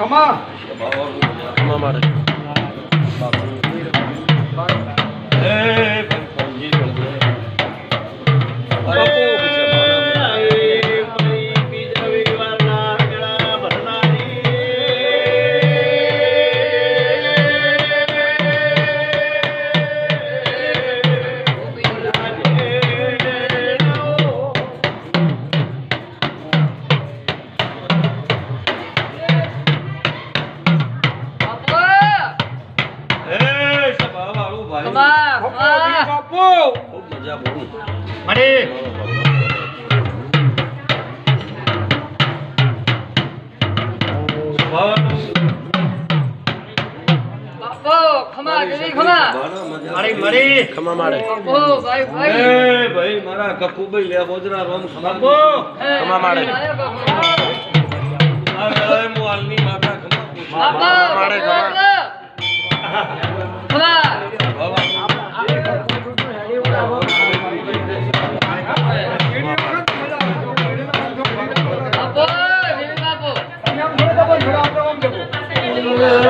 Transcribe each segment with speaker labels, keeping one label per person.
Speaker 1: ખમા
Speaker 2: ખમા મારે
Speaker 1: બાપુ
Speaker 3: ખમા દેવી ખમા.
Speaker 2: ખમા મારે.
Speaker 3: બાપો ભાઈ ભાઈ.
Speaker 1: ભાઈ મારા કકુભાઈ લે બોજરા રોમ ખમા
Speaker 2: ખમા મારે.
Speaker 1: હું હાલની માતા ખમા પૂછું.
Speaker 2: મારે
Speaker 3: ખમા બાપો દેવી બાપો.
Speaker 2: ખમા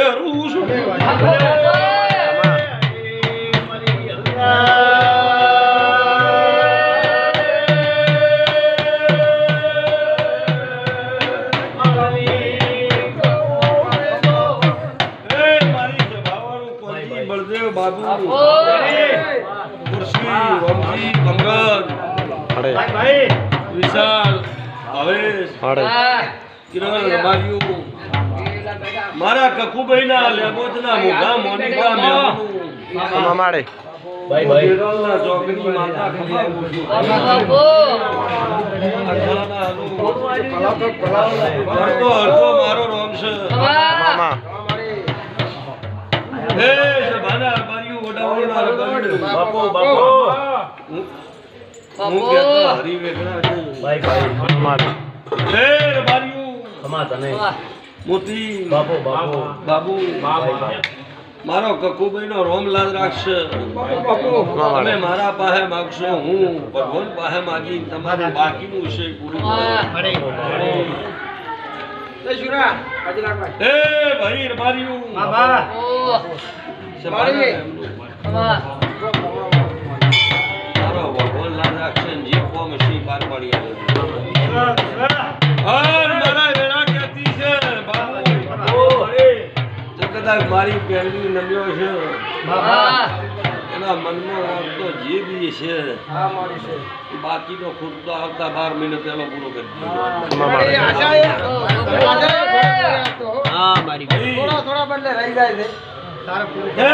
Speaker 1: બાપો બળદેવ બાબુ ખુરશી વમજી કમરન વિશાલ હવેશ કિરણ રબારિયું મારા કકુભાઈના લેબોજના મોઘા મોનિકા મેમનું
Speaker 2: ખમા મારે
Speaker 1: વિરલના ચોકની માતા ખમા પૂછું.
Speaker 3: બાપો
Speaker 1: અઠવાના હાલું. હરતો હરતો મારો રોમ છે.
Speaker 2: મામા
Speaker 1: હે સભાના રબારિયું ઓડાવોના રબારિયું. હું- હું
Speaker 3: બાપો
Speaker 1: કહેતો હરી વેગળા છું.
Speaker 2: મામા
Speaker 1: હે રબારિયું,
Speaker 3: ખમા
Speaker 1: મોતી બાબુ મારો રોમ રોમલાલ રાખશે. તમે મારા પાસે માગશો હું ભગવાન પાસે માગી તમારું બાકીનું છે પૂરું ભગવાન લાલ રાખશે ને જે કોમ છે પાર પાડી આવે કદાચ મારી પહેલી નમ્યો છે. એના મનમાં આવતો જે બી છે. બાકીનો ખુદ તો આવતા બાર મહિને પહેલો પૂરો કરી દીધો.
Speaker 2: ખમા મારે
Speaker 4: થોડા થોડા બદલે રહી જાય છે.
Speaker 1: હે!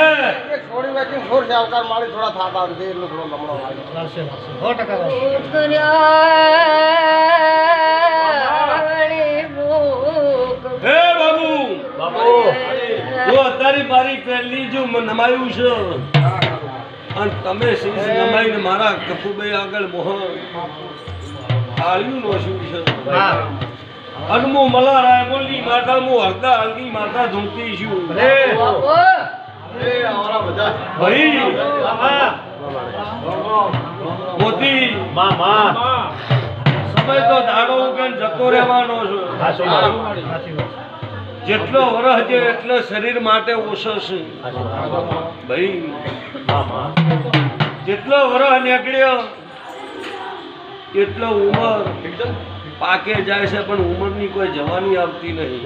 Speaker 4: એક થોડી વેચી છે અવતાર થોડા થાતા આવશે એટલો થોડો લમણો લાગે
Speaker 1: હે જો અત્યારે મારી પહેલી જો નમાયું છે. અને તમે શીશ નમાઈને મારા કપુભાઈ આગળ મોહન તાળીયું નો શું છે અનમો મલારાય બોલી માતા મો હરદા હલની માતા ધૂમતી છું. ભાઈ. મોતી. સમય તો દાડો ઉગન જતો રહેવાનો છે. જેટલો વરસ છે એટલો શરીર માટે ઓછો છે. ભાઈ જેટલો વરસ નીકળ્યો એટલો ઉંમર પાકે જાય છે પણ ઉંમરની કોઈ જવાની આવતી નહીં.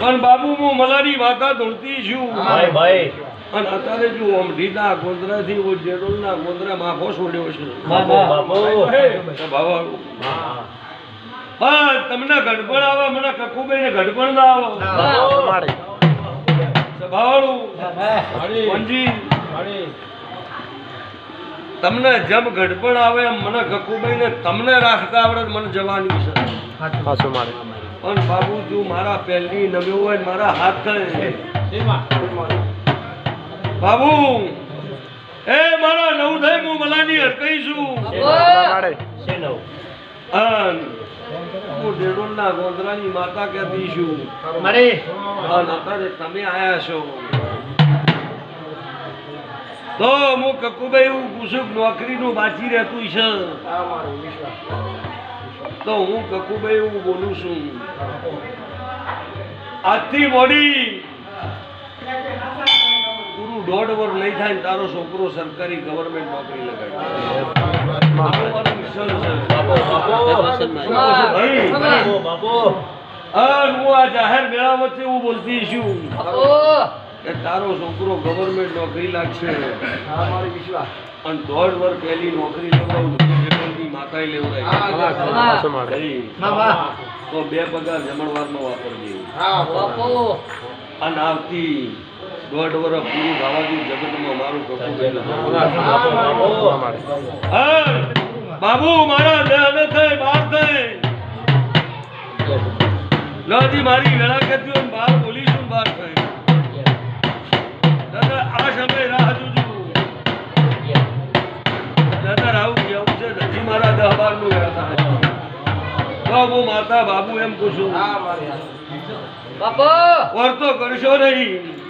Speaker 1: પણ બાબુ હું મલાની માતા ધોળતી છું. અને અત્યારે જો આમ ઢીલા ગોંદરાથી હું જેડોલના ગોંદરા માફો છોડ્યો છે. હે, તો તમને ગડબડ આવે મને કકુભાઈને ગડબડ ના આવે. સભાવાળું તમને જેમ ગડપણ આવે એમ મને કકુભાઈને તમને રાખતા આવડે મને જવાની છે. પણ બાબુ તું મારા પહેલી નમ્યો હોય મારા હાથ થાય. બાબુ એ મારા નવ થાય હું મલાની હરકઈ છું હું ડેડોલના ગોંદરાની માતા કહેતી છું. અન અત્યારે તમે આયા છો. તો હું કકુભાઈ હું પૂછું નોકરીનું બાકી રહેતું છે. તો હું કકુભાઈ હું બોલું છું. આજથી મોડી ગુરુ દોઢ વર નહીં થાય તારો છોકરો સરકારી ગવર્મેન્ટ નોકરી લગાડે. હા, આ જાહેર મેળા વચ્ચે હું બોલતી છું કે તારો છોકરો ગવર્મેન્ટ નોકરી લાગશે અને દોઢ વર્ષ પહેલી નોકરી લેવડાવું માતાએ લેવડાવી તો બે પગાર જમણવારમાં વાપરજે અને આવતી દોઢ વર્ષ પૂરું થવાથી જગતમાં મારું હા બાબુ મારા દેહ થઈ બહાર થઈ લજી મારી વેળા કરતી બહાર બોલીશું બહાર થઈ દાદા આ સમય રાહ જોજો. દાદા રાહુ કેવું છે? નથી મારા દહ બારનું વેળા તો માતા બાબુ એમ પૂછું.
Speaker 3: બાપુ!
Speaker 1: વર્તો કરશો નહીં.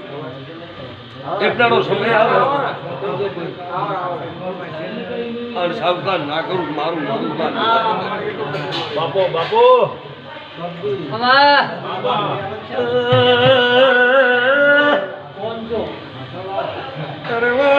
Speaker 1: દાડો સમય આવે. અને સાવધાન ના કરું મારું બાપો.
Speaker 3: બાપો
Speaker 1: અરે વાહ,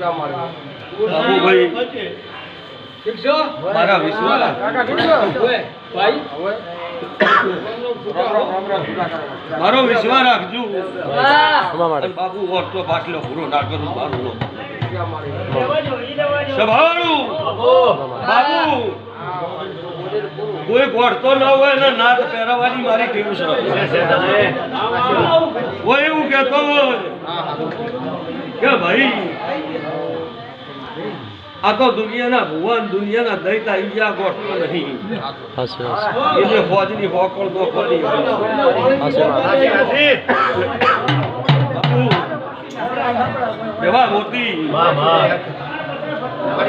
Speaker 1: બાબુભાઈ. મારા વિશ્વાસ. મારો વિશ્વાસ રાખજો.
Speaker 3: હા.
Speaker 2: ખમા માડે
Speaker 1: અને બાબુ હોત તો પાછલો પૂરો ના કરું મારું નો. સંભાળું. બાબુ. કોઈ ગોળતો ન હોય ને નાત પહેરાવાની મારી ટીમ છે. કોઈ એવું કહેતો હોય કે ભાઈ આ તો દુનિયાના ભુવન દુનિયાના દૈતા ઈજા ગયા ગોઠતો નહીં
Speaker 2: હાસી હાસી
Speaker 1: એટલે ફોજની હોકળ તો ખોલી જવા મોતી.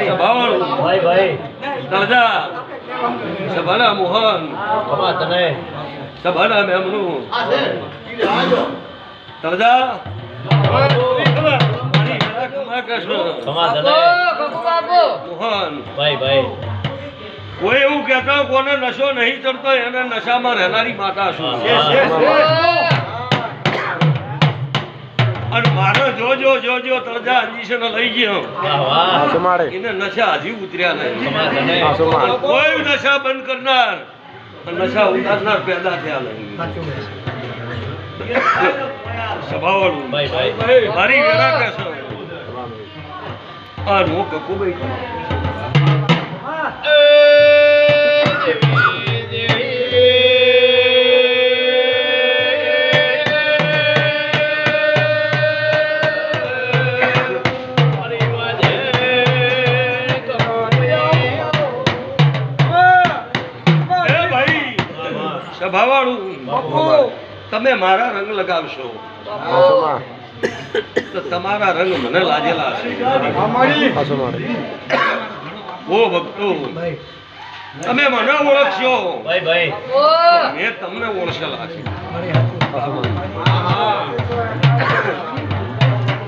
Speaker 1: સંભાળું દાદા સભાના મોહન. સભાના મેમનું. દાદા કોઈ એવું કહેતો કોને નશો નહીં ચડતો એને નશામાં રહેનારી માતા શું અને મારે જોજો જોજો તરજા અંજીશન લઈ ગયો. એને નશા હજી ઉતર્યા નહીં. કોઈ નશા બંધ કરનાર નશા ઉતારનાર પેદા થયા નહીં. સભાવાળું મારી વેરા કહેશો. આ નો એ ભાઈ સભાવાળું. તમે મારા રંગ લગાવશો. તો તમારા રંગ મને લાગેલા હશે ઓ ભક્તો તમે મને ઓળખશો.
Speaker 3: ભાઈ
Speaker 1: મેં તમને ઓળખેલા છે.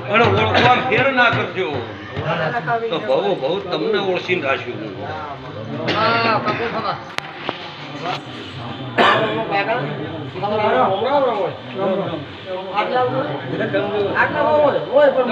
Speaker 2: અને
Speaker 1: પણ ઓળખવા ફેર ના કરજો. તો બહુ બહુ તમને ઓળખીને રાખ્યું
Speaker 5: આટલા હોય પણ